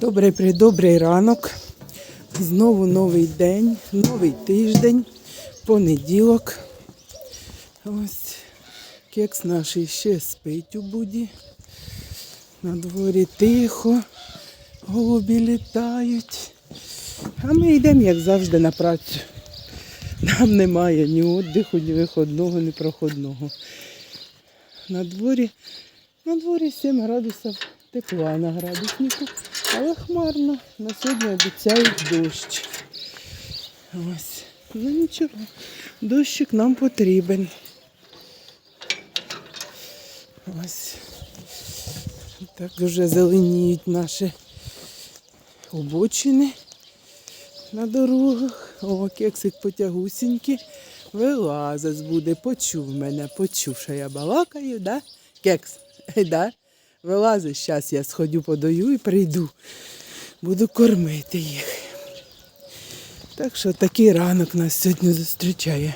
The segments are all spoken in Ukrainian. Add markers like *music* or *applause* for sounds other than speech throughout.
Добрий придобрий ранок. Знову новий день, новий тиждень, понеділок. Ось кекс наш ще спить у буді. На дворі тихо, голубі літають. А ми йдемо, як завжди, на працю. Нам немає ні віддиху, ні виходного, ні проходного. На дворі, на дворі 7 градусів тепла на градуснику, але хмарно. На сьогодні обіцяють дощ. Ось. Ну нічого, дощик нам потрібен. Ось. Так вже зеленіють наші обочини на дорогах. О, кексик потягусінький. Вилазить буде, почув мене, почув, що я балакаю, да? Кекс, да? Вилазить, зараз я сходю подаю і прийду. Буду кормити їх. Так що такий ранок нас сьогодні зустрічає.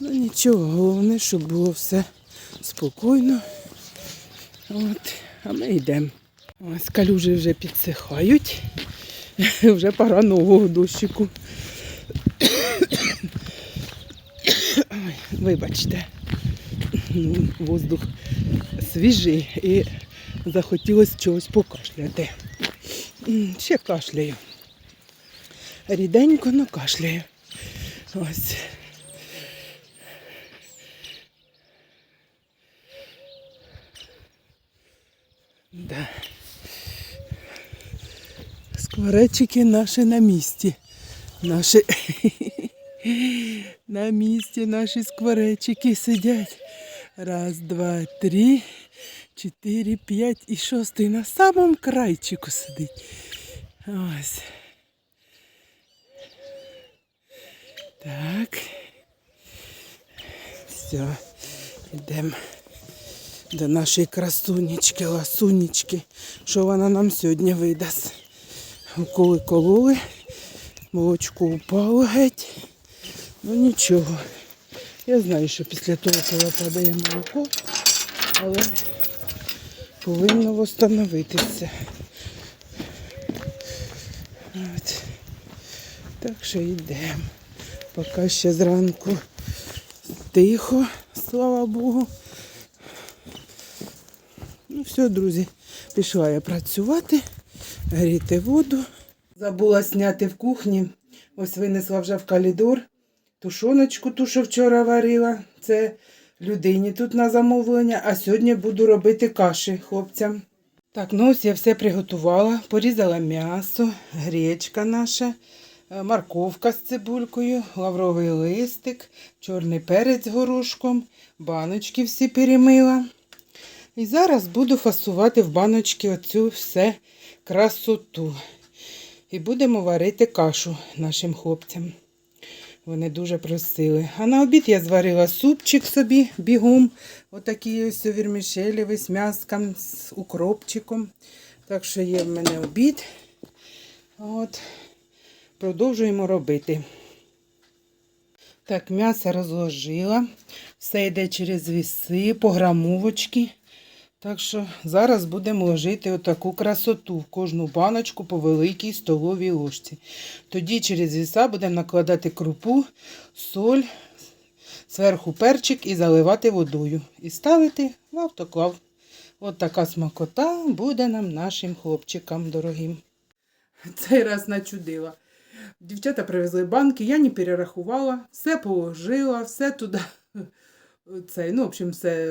Ну нічого, головне, щоб було все спокійно. От, а ми йдемо. Ось калюжі вже підсихають. *laughs* Вже пора нового дощику. *coughs* Вибачте, Ну, воздух свіжий і захотілося чогось покашляти. Ще кашляю. Ріденько, но кашляю. Ось. Да. Скворечики наші на місці. Наші *laughs* на місці наші скворечики сидять. Раз, два, три, чотири, п'ять і шостий на самому крайчику сидить. Ось. Так. Все, йдемо до нашої красунечки, ласунечки, що вона нам сьогодні видасть. Уколи кололи, молочко упало геть. Ну нічого. Я знаю, що після того, коли падає молоко, але повинно встановитися. От. Так що йдемо. Поки ще зранку тихо, слава Богу. Ну все, друзі, пішла я працювати, гріти воду. Забула зняти в кухні. Ось винесла вже в калідор. Тушоночку, ту, що вчора варила. Це людині тут на замовлення, а сьогодні буду робити каші хлопцям. Так, ну ось я все приготувала. Порізала м'ясо, гречка наша, е, морковка з цибулькою, лавровий листик, чорний перець з горошком, баночки всі перемила. І зараз буду фасувати в баночки оцю все красоту. І будемо варити кашу нашим хлопцям. Вони дуже просили. А на обід я зварила супчик собі бігом. Отакий ось вірмішелевий з м'яском, з укропчиком. Так що є в мене обід. От. Продовжуємо робити. Так, м'ясо розложила. Все йде через віси, по грамовочки. Так що зараз будемо ложити отаку красоту в кожну баночку по великій столовій ложці. Тоді через віса будемо накладати крупу, соль, зверху перчик і заливати водою. І ставити в автоклав. От така смакота буде нам нашим хлопчикам дорогим. Цей раз начудила. Дівчата привезли банки, я не перерахувала, все положила, все туди. Цей, ну, в общем, все,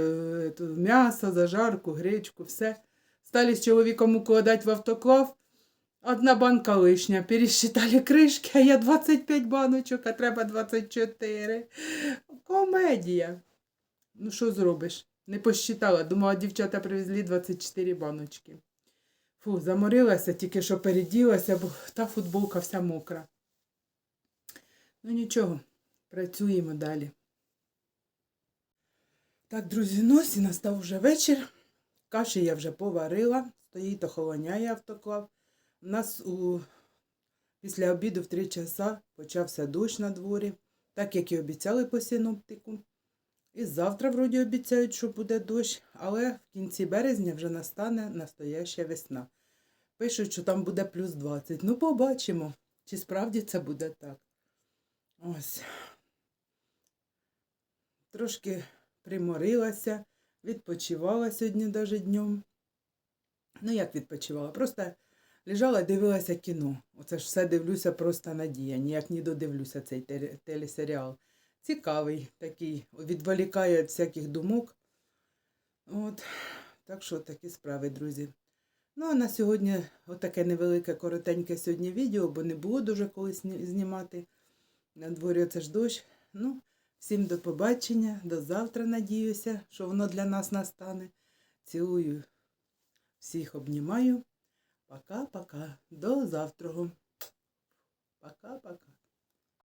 е, м'ясо, зажарку, гречку, все. Стали з чоловіком укладати в автоклав. Одна банка лишня. Пересчитали кришки, а я 25 баночок, а треба 24. Комедія. Ну, що зробиш? Не посчитала. Думала, дівчата привезли 24 баночки. Фу, заморилася, тільки що переділася, бо та футболка вся мокра. Ну нічого, працюємо далі. Так, друзі, ну і настав вже вечір. Каші я вже поварила, стоїть охолоняє автоклав. У нас у... після обіду в 3 часа почався дощ на дворі, так як і обіцяли по синоптику. І завтра, вроді, обіцяють, що буде дощ, але в кінці березня вже настане настояща весна. Пишуть, що там буде плюс 20. Ну, побачимо, чи справді це буде так. Ось. Трошки приморилася, відпочивала сьогодні навіть днем. Ну, як відпочивала? Просто лежала, і дивилася кіно. Оце ж все дивлюся просто надія. Ніяк не додивлюся цей телесеріал. Цікавий такий, відволікає від всяких думок. От. Так що такі справи, друзі. Ну, а на сьогодні отаке невелике, коротеньке сьогодні відео, бо не було дуже коли знімати. На дворі це ж дощ. Ну, всім до побачення, до завтра, надіюся, що воно для нас настане. Цілую, всіх обнімаю. Пока-пока. До завтра. Пока-пока.